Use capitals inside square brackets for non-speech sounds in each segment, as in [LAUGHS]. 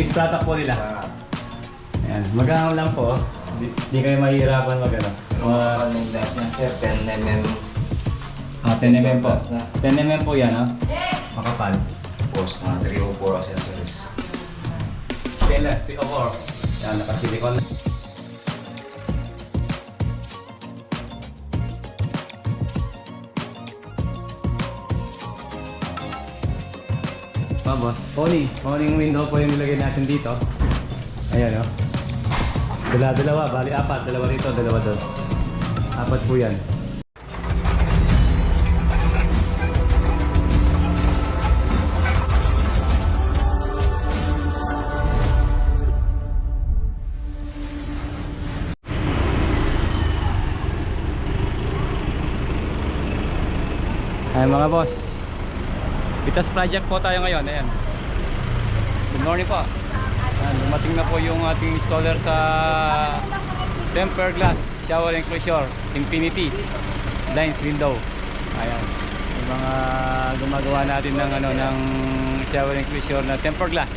Finished product po nila. Ayan. Magkano lang po. Di, di kayo mahihirapan mag ano. mga kaning glass niya sir, 10 mm ah, 10 mm po. Plus na. 10 mm po yan, ha? Makapal. post na 304 accessories. Stainless, 304. Yan, nakasilikon na. Pa, boss. Pony. Pony window po yung nilagay natin dito. Ayan, oh. Dala-dalawa. Bali, apat. Dalawa rito, dalawa doon. Apat po yan. Ay mga boss. Vitas project po tayo ngayon. Ayan. Good morning po. Ayan, dumating na po yung ating installer sa tempered glass shower enclosure infinity blinds window. Ayan. Yung mga gumagawa natin ng ano ng shower enclosure na tempered glass.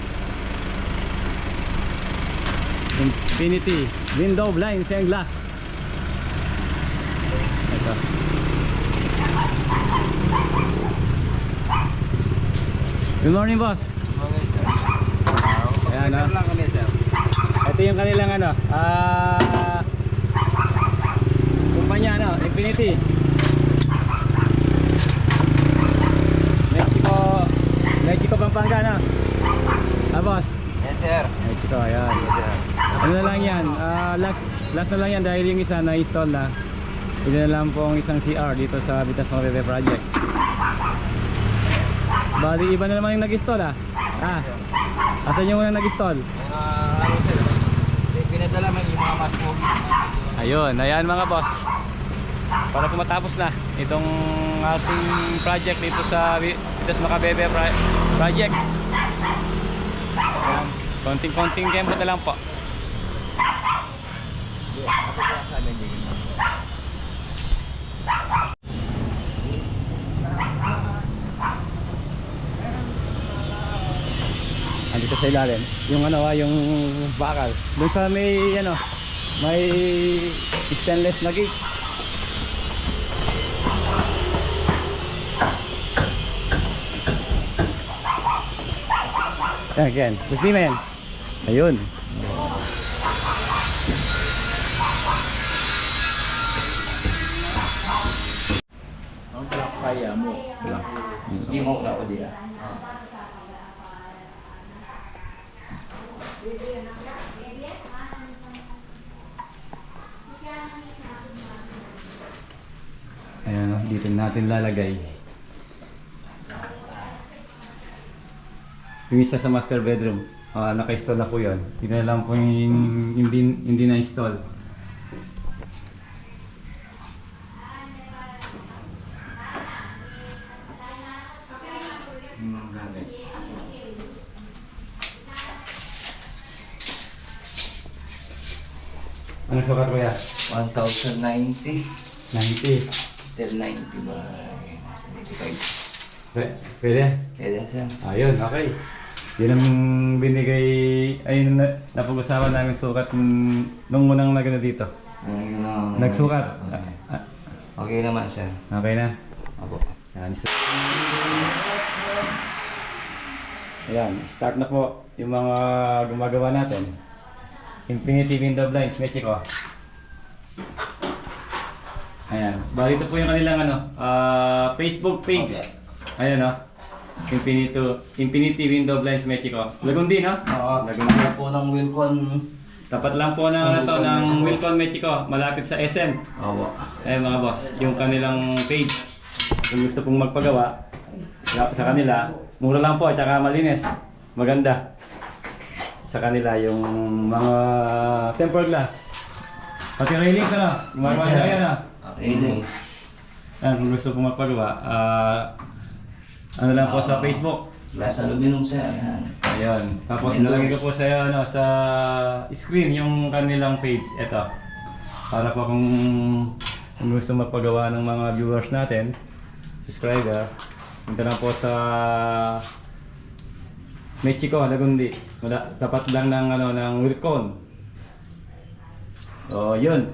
Infinity window blinds and glass. Ito. Good morning, boss. Okay sir. Ayan, ah. lang kami sir. Ito yung kanilang ano, ah kumpanya ano, Infinity. Mexico, Mexico Pampanga na. Ah, boss. Yes sir. Mexico, ayan. Sige sir. Ano na lang yan, ah, last, last na lang yan dahil yung isa na-install na. Ito na lang pong isang CR dito sa Vitas Morete Project. Bali, iba na naman yung nag-install ah. Ah, asan yung unang nag-install? Mga ano sir. Pinadala mo yung mga mas movie. Ayun, ayan mga boss. Para po matapos na itong ating project dito sa Vi- Vitas Macabebe Pro- Project. Ayan, konting-konting tempo na lang po. Ako kaya sa amin din. Andito sa ilalim. Yung ano ah, yung bakal. Doon sa may ano, may stainless na gate. Yan. Gusto mo yan? Ayun. Ang kaya mo. Hindi mo na ako diya. Ayan, oh, dito natin lalagay. Yung isa sa master bedroom, ah, naka-install na po yun. Dito na lang po yung hindi, hindi na-install. Anong sukat ko yan? 1,090. 90. 1090 ba? 85. Pwede? Pwede? Pwede sir. Ayun, okay. Yun ang binigay, ayun na, napag-usapan namin sukat nung, nung unang nagano dito. Ayun ang- Nagsukat. Okay. Ah, Okay naman sir. okay na. Apo. Yan. So, Ayan, start na po yung mga gumagawa natin. Infinity Window Blinds, Mexico. Ayan. Bali ito po yung kanilang ano, ah, Facebook page. Ayan o. Infinity, Infinity Window Blinds Mexico. Lagun din no? Oo. Lagun Ano po ng Wilcon? Tapat lang po ng, ano ng Wilcon Mexico. Malapit sa SM. Opo. Eh mga boss, yung kanilang page. Kung gusto pong magpagawa sa sa kanila, mura lang po at saka malinis. Maganda. Sa kanila yung mga tempered glass. Pati railings ano, gumagawa nila yan ah. Okay. Yan, kung gusto pong magpagawa, ah, ano lang po sa Facebook. Glass aluminum sir. Ayan. Ayun. Tapos nalagay ko po sa ano sa screen yung kanilang page. Ito. Para po kung, kung gusto magpagawa ng mga viewers natin, subscriber, punta lang po sa Mexico, Lagundi. Wala, tapat lang ng ano ng Wilcon. Oh, yun.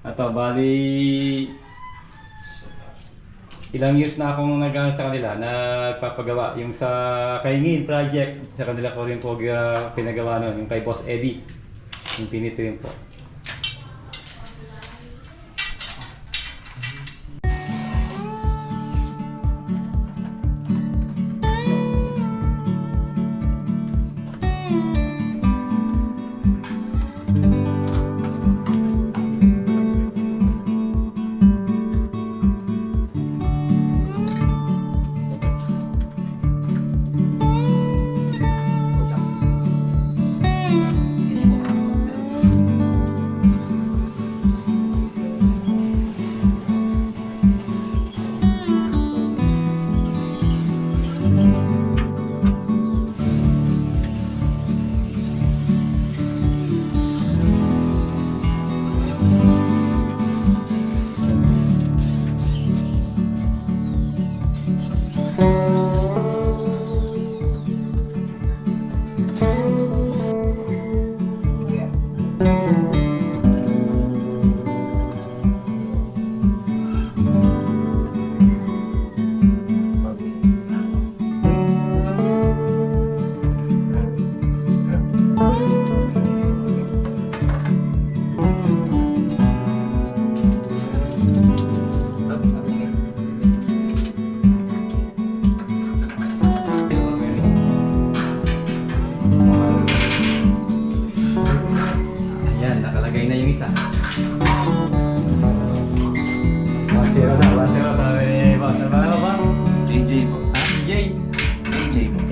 Ato, bali ilang years na akong nag sa kanila, nagpapagawa. Yung sa Kaingin project, sa kanila ko rin po uh, pinagawa nun, yung kay Boss Eddie. Yung pinito rin po.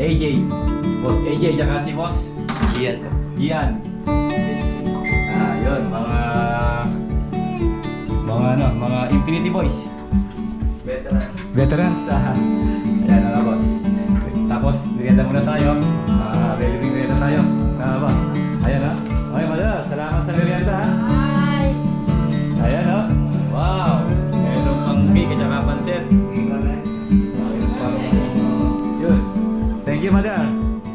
AJ. Boss AJ, tsaka si Boss po. Gian. Ah, yun, mga mga ano, mga Infinity Boys. Veteran. Veterans. Ah, [LAUGHS] ayan mga boss. Tapos, merienda muna tayo. Ah, uh, merienda tayo. Ah, boss. Ayan ha. Okay, madal. Salamat sa merienda ha. Hi! Ayan ha. Wow. Meron pang cake at saka pansit. You, madal.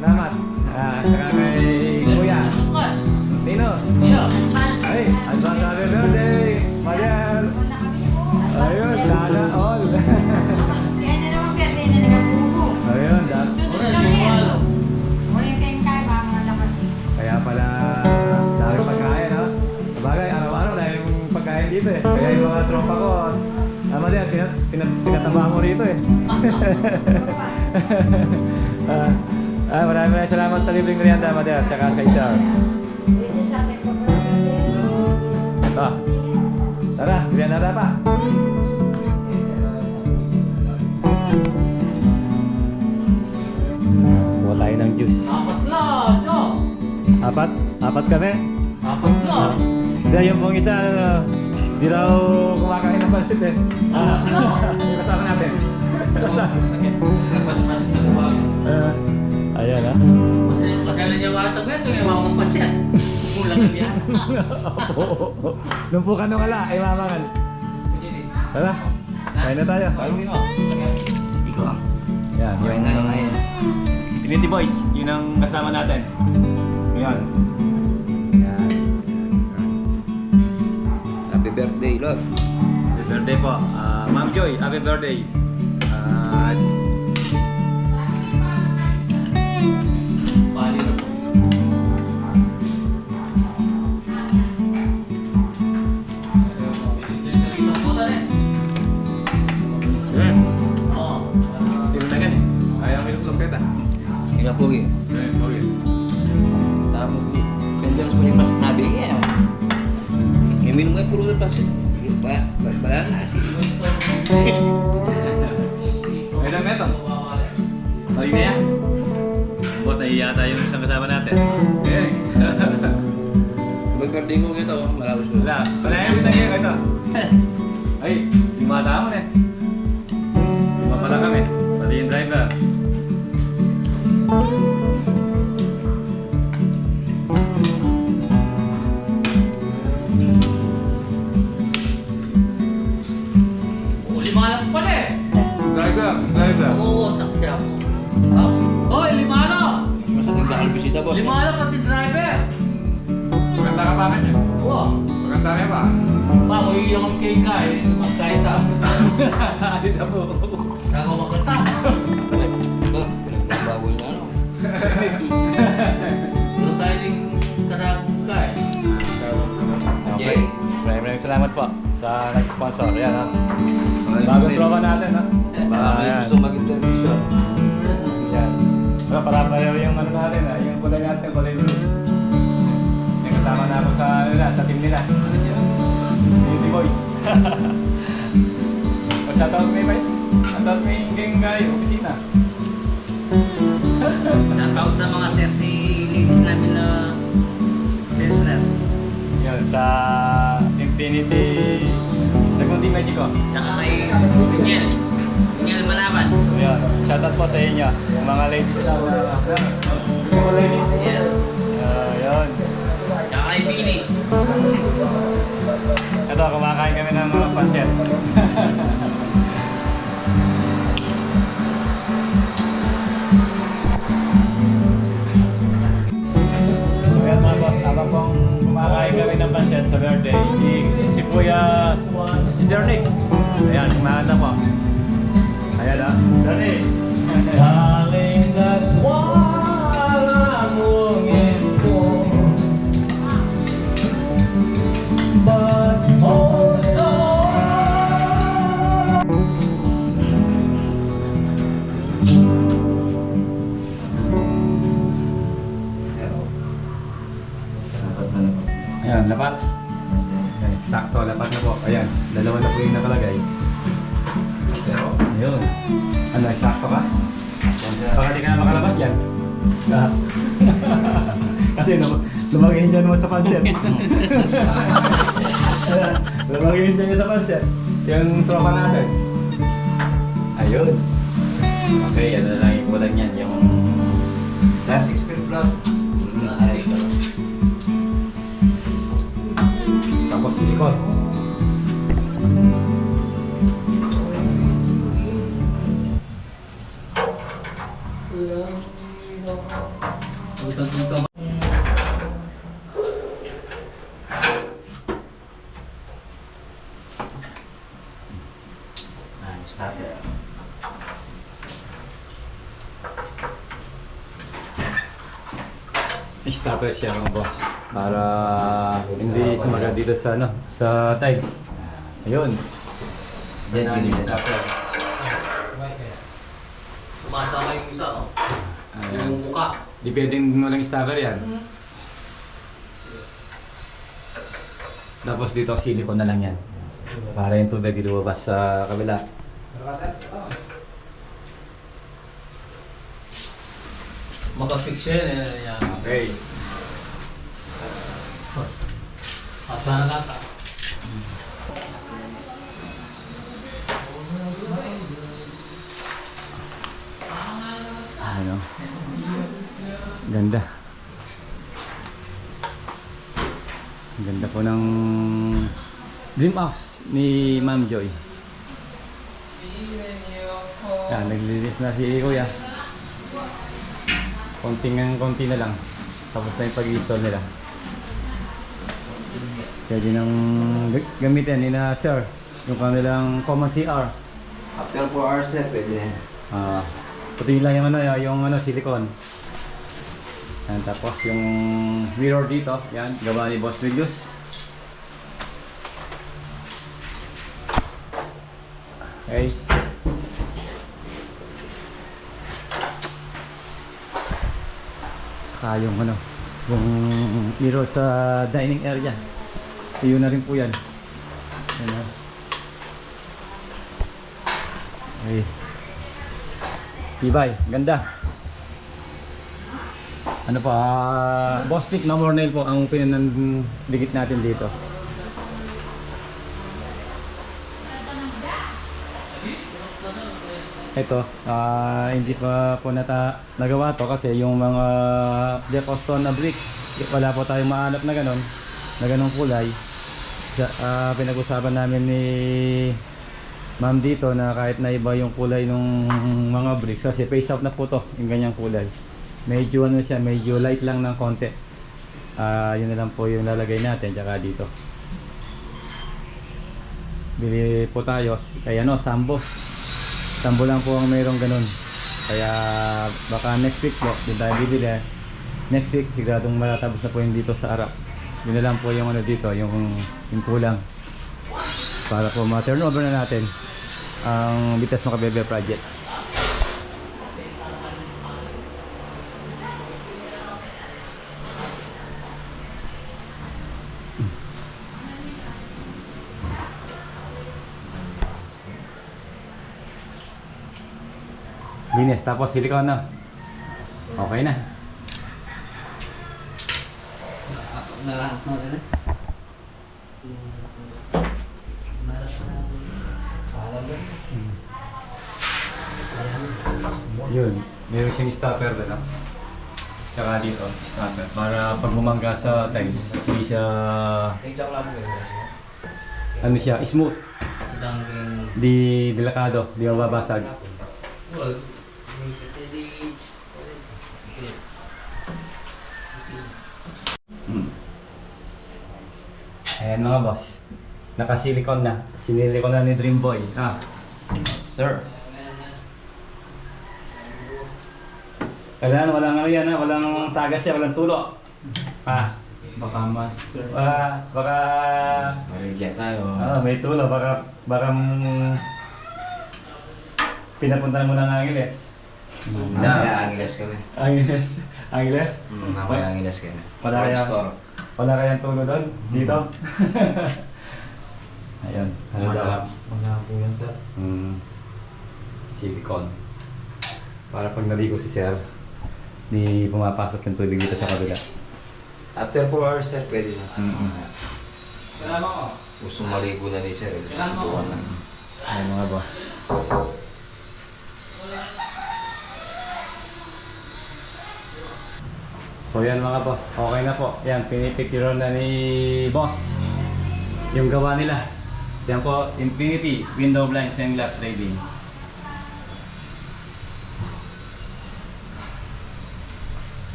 Salamat. Ah, saka kay Kuya. Tino. Ay, advance happy birthday, madal. Ayun, sana all. [LAUGHS] Ayun, dahil. Kaya, pala dami pagkain, no? Sabagay, araw-araw dahil pagkain dito eh. Kaya yung mga tropa ko, tama din, pinat, pinat, pinataba mo rito eh. [LAUGHS] ah, ah, maraming maraming salamat sa libreng merienda, Mader, tsaka kay Sir. Ito. Tara, merienda na pa. Kuha tayo ng juice. Apat lang, Jo. Apat? Apat kami? Apat lang. Hindi, yung pong isa, ano, di raw kumakain ng pansit eh. Ah, [LAUGHS] kasama natin. Sakit. Nagpas-pas [LAUGHS] na? Ah, ayan. Kasi pasala niya wata ba ito yung mga pasyan. Mula kami yan. Opo. Nung po ka nung ala, ay mamangal. Tara, kain na tayo. Paano yun? Ikaw. Yan, Kain na lang ngayon. Trinity Boys, yun ang kasama natin. Ngayon. Yan. Happy birthday, Lord. Happy birthday po. Ah, Ma'am Joy, happy birthday. Ah, Bali na po. Ito po na yan. Eh. Ayaw yung. Eh. Tama po. Yung nabi. Yung minum nga puro na pasit. Pa, pa, na kasi. [LAUGHS] Lang ito. Mali na yan. Boss, nahihiya tayo yung isang kasama natin. Eh. [LAUGHS] Birthday ko ito, malabos ko. Wala. Wala [LAUGHS] yung bitang yan. Ito. Ay, lima tama na eh. Lima pala kami. Pati yung driver. Oh, lima lang eh. Oo, taksi ako. Ah, Oh, lima Ang bisita boss. Lima na pati driver. Maganda ka kanya? Oo. Maganda ka ba? Pa, mo yung. Magkay ta. Hindi na po. Kako magkata. Ba, pinagbabago niya ano. [LAUGHS] Pero tayo din karagong Kai. Okay. Maraming maraming salamat po sa nag-sponsor. Yan ha. Bagong tropa natin ha. Baka may Ayan. gusto mag-interview. Yan. Wala, para pareho yung ano natin ha. Yung kulay natin, kulay blue. May kasama na ako sa, ano na, sa team nila. Beauty Boys. [LAUGHS] o shoutout may ba? Shoutout may gang guy, opisina. Shoutout sa mga sexy ladies namin na sales rep. Yan, sa Infinity Nagundi Magico. Tsaka kay Daniel. Daniel Manaban. Yan, shoutout po sa inyo. Yung mga ladies na mga ladies. Yes. Ah, yun. Tsaka kay Billy. Ito, kumakain kami ng mga [LAUGHS] mga pong kumakain kami ng pancet sa birthday, si, si Kuya, si Sir Nick. Ayan, kumakain na po. Ayan, eksakto, lapat na po. Ayan, dalawa na po yung nakalagay. Ayun. Ano, eksakto ka? Baka di ka na makalabas yan. Ah. [LAUGHS] Kasi lum lumagihin dyan mo sa pansit. [LAUGHS] Lumagihin dyan sa pansit. Yung tropa natin. Ayun. Okay, yan na lang yung kulang yan. Yung... Last 6 feet vlog. Tapos silikon. Utang dito. Ah, stop it. Stopper siya mga boss. Para hindi sumaga dito sa ano, sa tiles. Ayun. Yan, yun, yun. Tumasama yung isa, oh. Ayan. Yung muka. Di pwedeng walang stopper yan. Tapos dito silicone na lang yan. Para yung tubig lumabas sa kabila. Makafix yan, eh. yan. Okay. At sana lata. Ano? Ganda. Ganda po ng Dream Offs ni Ma'am Joy. Yan, naglilinis na si Kuya. Konting konti na lang. Tapos na yung pag-install nila. Pwede nang gamitin ni na Sir. Yung kanilang common CR. After 4 hours eh, pwede. Ah, puti lang yung ano, yung ano silicone. Yan, tapos yung mirror dito, yan, gawa ni Boss Julius. Okay. Saka yung ano, yung mirror sa dining area. Iyon na rin po yan. Yan ah. Okay. Tibay, ganda. Ano pa, ah, Bostik na more nail po ang pinandigit natin dito. Ito, ah, hindi pa po nata nagawa to kasi yung mga Jefferson na brick, wala po tayong mahanap na ganon, na ganong kulay. Ah, pinag-usapan namin ni Ma'am dito na kahit na iba yung kulay ng mga bricks kasi face out na po to yung ganyang kulay. Medyo ano siya, medyo light lang ng konti. Ah, yun na lang po yung lalagay natin tsaka dito. Bili po tayo kay ano, Sambo. Sambo lang po ang mayroong ganun. Kaya baka next week po, din tayo bibili. Next week siguradong matatapos na po yung dito sa harap. Yun na lang po yung ano dito, yung, yung kulang. Para po ma-turn over na natin ang Bitas Makabebe project. Linis, tapos silicone na. Okay na. Nalahat mo rin. Yun, meron siyang stopper doon, no? Tsaka dito, stopper. Para pag bumangga sa tiles, hindi siya, ano siya, smooth. Di delikado, di mababasag. Hmm. Ayan mga boss. Naka-silicone na. Sinilicone na ni Dream Boy. Ah. Sir. Kailangan walang ano yan ha, walang tagas siya, walang tulo. Ah, Baka master. baka, baka, Ma-reject tayo. ah, may tulo, baka, baka mm, pinapunta mo ng Angeles. Mamaya Angeles kami. Angeles, Angeles? Hmm, mamaya Angeles kami. Wala kaya- store. Wala kayang tulo doon? Dito? Ayun, ano daw? Wala, wala po yan sir. Hmm, silicone. Para pag naligo si Sir, di pumapasok yung tubig dito sa kabila. After 4 hours, sir, pwede na. Mm-mm. Kailangan mo. Gusto maligo na ni sir. eh. Kailangan lang. Ayun mga boss. So yan mga boss, okay na po. Yan, pinipicture na ni boss yung gawa nila. Yan po, Infinity Window Blinds and Glass Trading.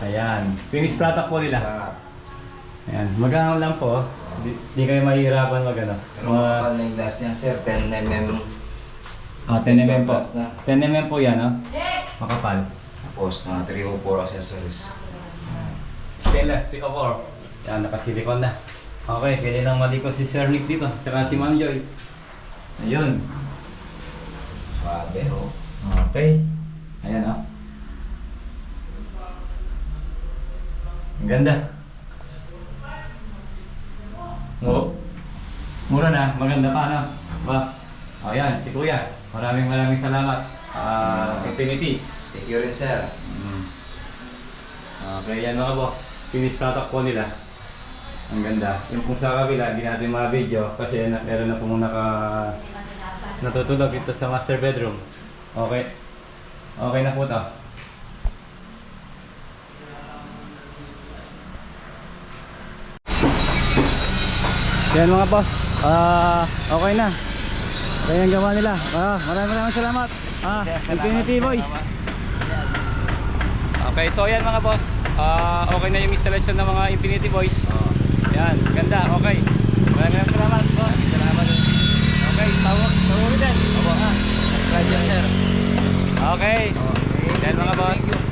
Ayan, finished product po nila. Ayan, magkano lang po. Di, di kayo mahihirapan mag ano. Pero Mga, makapal na yung glass niya, sir. 10 mm. Ah, 10 mm po. Na. 10 mm po yan, no? Makapal. Tapos, mga 3 o 4 accessories. Stainless, 3 of 4. Yan, nakasilikon na. Okay, pwede nang maliko si Sir Nick dito. Tsaka si Ma'am Joy. Ayun. Swabe, oh. Okay. Ayan, oh. Ang ganda. Oo. Mura na, maganda pa, no? Boss. O yan, si Kuya. Maraming maraming salamat. Ah, Infinity. Thank you rin, sir. Mm. Okay, yan mga boss. Finish product po nila. Ang ganda. Yung kung sa kabila, hindi natin ma-video kasi na, meron na pong naka natutulog dito sa master bedroom. Okay. Okay na po to. Yan mga boss. Ah, okay na. Kaya ang gawa nila. Ah, maraming maraming salamat. Ah, Infinity Boys. Okay, so yan mga boss. Ah, okay na yung installation ng mga Infinity Boys. Yan, ganda. Okay. Maraming maraming salamat. boss. Salamat. Okay, tawag. Tawag din. Opo. Ah, Radyo, sir. Okay. Yan mga boss.